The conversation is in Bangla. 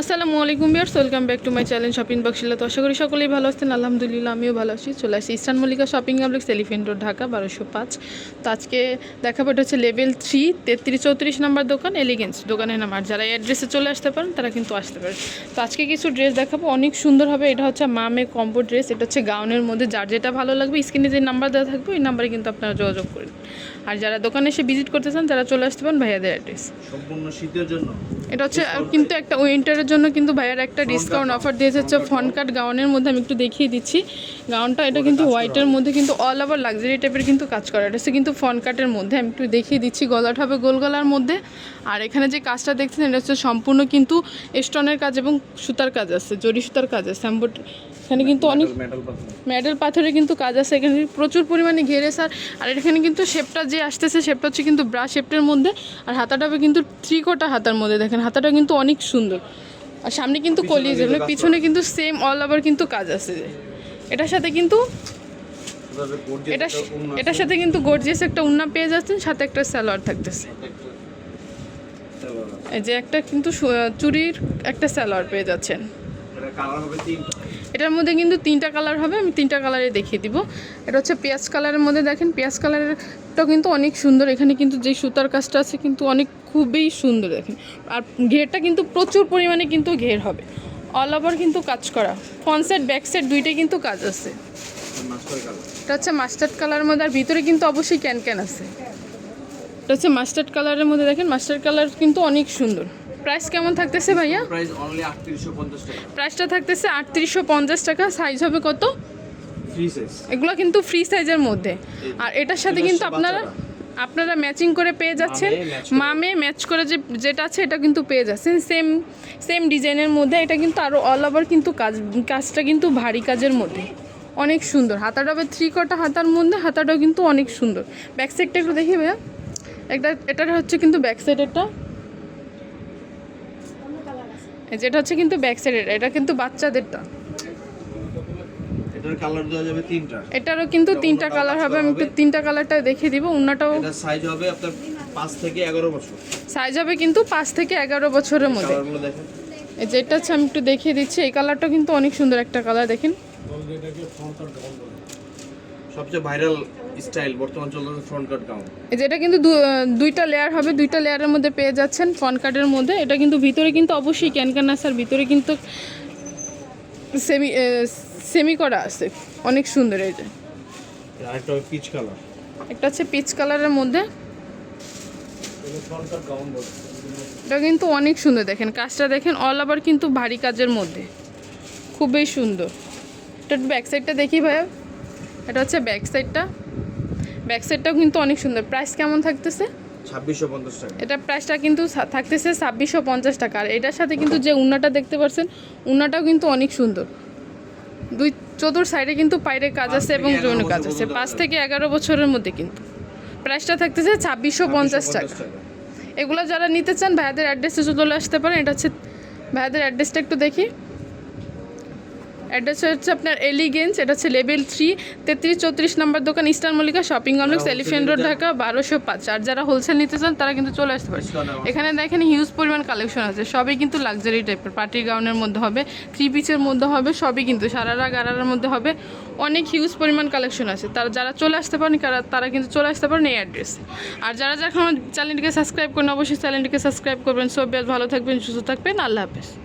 আসসালামু আলাইকুম viewers welcome back to my channel shopping বক্সিলা তো আশা করি সকলেই ভালো আছেন। আলহামদুলিল্লাহ, আমিও ভালো আছি। চলে আসি Eastern Mallika shopping complex, Elephant Road, Dhaka, বারোশো পাঁচ। তো আজকে দেখাবো এটা হচ্ছে লেভেল থ্রি তেত্রিশ চৌত্রিশ নাম্বার দোকান এলিগেন্স দোকানের নাম। আর যারা অ্যাড্রেসে চলে আসতে পারেন, তারা কিন্তু আসতে পারেন। তো আজকে কিছু ড্রেস দেখাবো। অনেক সুন্দর হবে। এটা হচ্ছে মামে কম্বো ড্রেস এটা হচ্ছে গাউনের মধ্যে। যার যেটা ভালো লাগবে স্ক্রিনে যে নাম্বার দেওয়া থাকবে, ওই নাম্বারে কিন্তু আপনারা যোগাযোগ করেন আর যারা দোকানে এসে ভিজিট করতে চান তারা চলে আসতে পারেন ভাইয়াদের অ্যাড্রেস সম্পূর্ণ শীতের জন্য? এটা হচ্ছে কিন্তু একটা উইন্টারের জন্য কিন্তু ভাইয়ার একটা ডিসকাউন্ট অফার দিয়েছে হচ্ছে ফন কাট গাউনের মধ্যে আমি একটু দেখিয়ে দিচ্ছি। গাউনটা এটা কিন্তু হোয়াইটের মধ্যে কিন্তু অল ওভার লাক্সারি টাইপের কিন্তু কাজ করা। এটা হচ্ছে কিন্তু ফন কাটের মধ্যে আমি একটু দেখিয়ে দিচ্ছি গলাটা হবে গোল গলার মধ্যে। আর এখানে যে কাজটা দেখছেন এটা হচ্ছে সম্পূর্ণ কিন্তু স্টোনের কাজ এবং সুতার কাজ আছে জরি সুতার কাজ আছে। এখানে কিন্তু অনেক মেডেল পাথরে কিন্তু কাজ আছে। এখানে প্রচুর পরিমাণে ঘেরে স্যার আর এখানে কিন্তু শেপটা যে আসতেছে শেপটা হচ্ছে কিন্তু ব্রাশ শেপটার মধ্যে। আর হাতাটা কিন্তু থ্রিকোটা হাতার মধ্যে। দেখেন হাতাটা কিন্তু অনেক সুন্দর। আর সামনে কিন্তু কলিয়ে যাবে পিছনে কিন্তু সেম অল ওভার কিন্তু কাজ আছে। যে এটার সাথে কিন্তু এটা এটার সাথে কিন্তু গর্জিয়াস একটা উন্না পেয়ে যাচ্ছেন সাথে একটা স্যালোয়ার থাকতেছে। এই যে একটা কিন্তু চুরির একটা স্যালোয়ার পেয়ে যাচ্ছেন। এটার মধ্যে কিন্তু তিনটা কালার হবে, আমি তিনটা কালারে দেখিয়ে দিব। এটা হচ্ছে পেঁয়াজ কালারের মধ্যে দেখেন, পেঁয়াজ কালারেরটা কিন্তু অনেক সুন্দর। এখানে কিন্তু যে সুতার কাজটা আছে কিন্তু অনেক খুবই সুন্দর দেখেন। আর ঘেরটা কিন্তু প্রচুর পরিমাণে কিন্তু ঘের হবে। অল ওভার কিন্তু কাজ করা। ফ্রন্ট সাইড ব্যাক সাইড দুইটাই কিন্তু কাজ আছে। এটা হচ্ছে মাস্টার্ড কালারের মধ্যে, আর ভিতরে কিন্তু অবশ্যই ক্যান ক্যান আছে। এটা হচ্ছে মাস্টার্ড কালারের মধ্যে দেখেন মাস্টার্ড কালার কিন্তু অনেক সুন্দর। প্রাইস কেমন থাকতেছে ভাইয়া? প্রাইস অনলি আটত্রিশশো পঞ্চাশ টাকা। প্রাইসটা থাকতেছে আটত্রিশশো পঞ্চাশ টাকা সাইজ হবে কত? ফ্রি সাইজ এগুলো কিন্তু ফ্রি সাইজের মধ্যে। আর এটার সাথে কিন্তু আপনারা আপনারা ম্যাচিং করে পেয়ে যাচ্ছেন। মামে ম্যাচ করে। যে যেটা আছে এটা কিন্তু পেয়ে যাচ্ছেন। সেম সেম ডিজাইনের মধ্যে। এটা কিন্তু আরও অল ওভার কিন্তু কাজ কাজটা কিন্তু ভারী কাজের মধ্যে। অনেক সুন্দর। হাতাটা হবে থ্রি কটা হাতার মধ্যে হাতাটাও কিন্তু অনেক সুন্দর। ব্যাক সাইডটা একটু দেখি ভাইয়া। একটা এটার হচ্ছে কিন্তু ব্যাক এই যেটা হচ্ছে কিন্তু ব্যাক সাইডের এটা কিন্তু বাচ্চাদেরটা। এটার কালার দেওয়া যাবে তিনটা। এটারও কিন্তু এটা তিনটা কালার হবে আমি একটু। তিনটা কালারটা দেখিয়ে দিব উন্নাটাও এটার সাইজ হবে আপনার পাঁচ থেকে এগারো বছর। সাইজ হবে কিন্তু পাঁচ থেকে এগারো বছরের মধ্যে। কালারগুলো দেখেন। এই যেটা হচ্ছে আমি একটু দেখিয়ে দিচ্ছি এই কালারটা কিন্তু অনেক সুন্দর একটা কালার দেখেন। সবচেয়ে ভাইরাল স্টাইল বর্তমান চলতেছে ফ্রন্ট কাট গাউন এই যেটা কিন্তু দু- দুইটা লেয়ার হবে দুইটা লেয়ারের মধ্যে পেয়ে যাচ্ছেন ফন কার্ডের মধ্যে। এটা কিন্তু ভিতরে কিন্তু অবশ্যই ক্যান ক্যান আছে আর ভিতরে কিন্তু সেমি সেমি করা আছে। অনেক সুন্দর এই যে। আরেকটা পিচ কালার একটা হচ্ছে পিচ কালারের মধ্যে। ফ্রন্ট এটা কিন্তু অনেক সুন্দর দেখেন। কাজটা দেখেন অল ওভার কিন্তু ভারী কাজের মধ্যে। খুবই সুন্দর। এটা ব্যাক সাইডটা দেখি ভাইয়া। এটা হচ্ছে ব্যাক সাইডটা ব্যাক সাইডটাও কিন্তু অনেক সুন্দর। প্রাইস কেমন থাকতেছে? ছাব্বিশশো পঞ্চাশ টাকা। এটা প্রাইসটা কিন্তু থাকতেছে ছাব্বিশশো পঞ্চাশ টাকা। আর এটার সাথে কিন্তু যে উন্নাটা দেখতে পাচ্ছেন উন্নাটাও কিন্তু অনেক সুন্দর। দুই চতুর সাইডে কিন্তু পাইরে কাজ আছে এবং জৈন কাজ আছে। পাঁচ থেকে এগারো বছরের মধ্যে কিন্তু। প্রাইসটা থাকতেছে ছাব্বিশশো পঞ্চাশ টাকা। এগুলো যারা নিতে চান ভাইয়াদের অ্যাড্রেসে চলে আসতে পারেন। এটা হচ্ছে ভাইয়াদের অ্যাড্রেসটা একটু দেখি। অ্যাড্রেস হচ্ছে আপনার এলিগেন্স এটা হচ্ছে লেভেল থ্রি তেত্রিশ চৌত্রিশ নাম্বার দোকান Eastern Mallika shopping complex Elephant Road Dhaka বারোশো পাঁচ। আর যারা হোলসেল নিতে চান তারা কিন্তু চলে আসতে পারে এখানে দেখেন হিউজ পরিমাণ কালেকশন আছে। সবই কিন্তু লাক্সারি টাইপের পার্টি গাউনের মধ্যে হবে থ্রি পিসের মধ্যে হবে সবই কিন্তু সারারা গারারার মধ্যে হবে। অনেক হিউজ পরিমাণ কালেকশন আছে। তারা যারা চলে আসতে পারেন তারা- তারা কিন্তু চলে আসতে পারেন এই অ্যাড্রেসে আর যারা যারা আমার চ্যানেলটিকে সাবস্ক্রাইব করেন অবশ্যই চ্যানেলটিকে সাবস্ক্রাইব করবেন। সব বেশ ভালো থাকবেন সুস্থ থাকবেন। আল্লাহ হাফেজ।